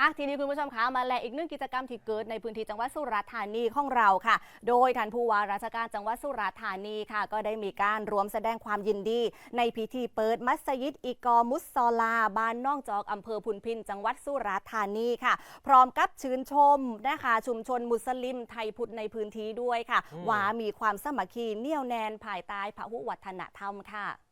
อะทีนี้คุณผู้ชมคะมาแลอีกหนึ่งกิจกรรมที่เกิดในพื้นที่จังหวัดสุราษฎร์ธานีของเราค่ะ โดยท่านผู้ว่าราชการจังหวัดสุราษฎร์ธานีค่ะ ก็ได้มีการรวมแสดงความยินดี ในพิธีเปิดมัสยิดอีกอมุสซอลาบ้านน่องจอกอำเภอพุนพิน จังหวัดสุราษฎร์ธานีค่ะ พร้อมกับชื่นชมนะคะชุมชนมุสลิมไทยพุทธในพื้นที่ด้วยค่ะว่ามีความสมัคคีเหนี่ยวแนนภายใต้พหุวัฒนธรรมค่ะ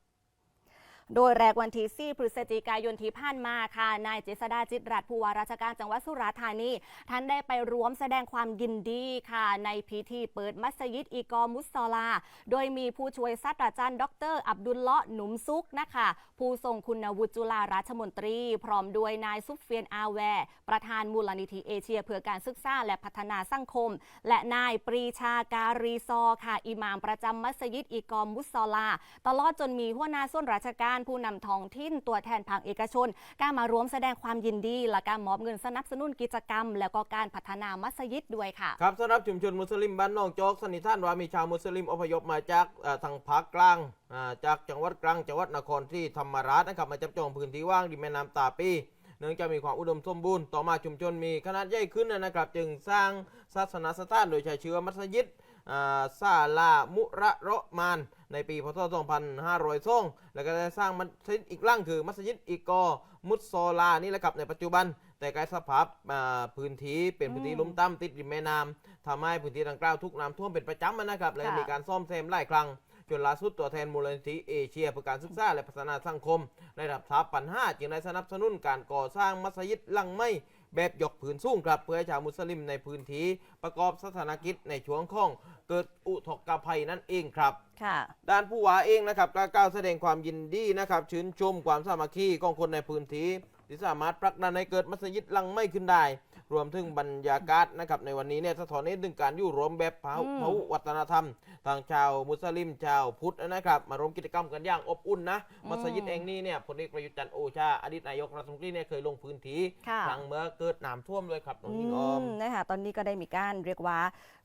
โดยแรกวันที่4พฤศจิกายนที่ผ่านมาค่ะ นายเจษดาจิตรัตผู้ว่าราชการจังหวัดสุราษฎร์ธานี ท่านได้ไปร่วมแสดงความยินดีค่ะ ในพิธีเปิดมัสยิดอีกอมุสซอลา โดยมีผู้ช่วยศาสตราจารย์ ดร อับดุลเลาะห์หนุมซุกนะคะ ผู้ทรงคุณวุฒิจุฬาราชมนตรี พร้อมด้วยนายซุฟเฟียนอาแวร์ประธานมูลนิธิเอเชียเพื่อการศึกษาและพัฒนาสังคม และนายปรีชาการีซอค่ะ อิหม่ามประจำมัสยิดอีกอมุสซอลา ตลอดจนมีหัวหน้าส่วนราชการผู้นำท้องถิ่นตัวแทนภาคเอกชนกล้ามารวมแสดงความยินดี และการมอบเงินสนับสนุนกิจกรรม แล้วก็การพัฒนามัสยิดด้วยค่ะ ครับสำหรับชุมชนมุสลิมบ้านนองโจกสันนิษฐานว่ามีชาวมุสลิมอพยพมาจากทางภาคกลางจากจังหวัดกลางจังหวัดนครที่ธรรมราชนะครับมาจับจองพื้นที่ว่างริมแม่น้ำตาปีเนื่องจากมีความอุดมสมบูรณ์ต่อมาชุมชนมีขนาดใหญ่ขึ้นนะครับ จึงสร้างศาสนสถานโดยใช้ชื่อว่ามัสยิด ซาลามุระเราะมาน ในปีพศ 2502 แล้วก็ได้สร้างมัสยิดอีกหล่างคือมัสยิดอีกอมุสซอลานี่แหละครับในปัจจุบัน แต่กลายสภาพอ่าพื้นที่เป็นพื้นที่อืมลุ่มต่ำติดริมแม่น้ำทำให้พื้นที่ดังกล่าวทุกน้ำท่วมเป็นประจำนะครับและค่ะมีการซ่อมแซมหลายครั้งจนล่าสุดตัวแทนมูลนิธิเอเชียเพื่อการศึกษาและพัฒนาสังคม ได้รับทราบปัญหาจึงได้สนับสนุนการก่อสร้างมัสยิดหลังไม่ แบบยกผืนสูงครับ เพื่อให้ชาวมุสลิมในพื้นที่ประกอบศาสนกิจในช่วงของเกิดอุทกภัยนั่นเองครับ ค่ะ ด้านผู้ว่าเองนะครับก็กล่าวแสดงความยินดีนะครับชื่นชมความสามัคคีของคนในพื้นที่ที่สามารถผลักดันให้เกิดมัสยิดหลังไม่ขึ้นได้ รวมถึงบรรยากาศนะครับในวันนี้เนี่ยสะท้อนให้ถึงการอยู่รวมแบบพหุอืมพหุวัฒนธรรม ทางชาวมุสลิมชาวพุทธนะครับ มารวมกิจกรรมกันอย่างอบอุ่นนะมัสยิดเองนี่เนี่ยพลเอกประยุทธ์จันทร์โอชาอดีตนายกรัฐมนตรีเนี่ยเคยลงพื้นที่ค่ะครั้งเมื่อเกิดน้ำท่วมเลยครับน้องอืหญิงออมมนะคะตอนนี้ก็ได้มีการเรียกว่า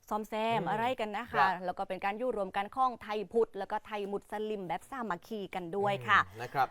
ซ่อมแซมอืมอะไรกันนะครัคะบแล้วก็เป็นการอยู่รวมกันของไทยพุทธแล้วก็ไทยมุสลิมแบบสามัคคีกันด้วยค่ะนะครับ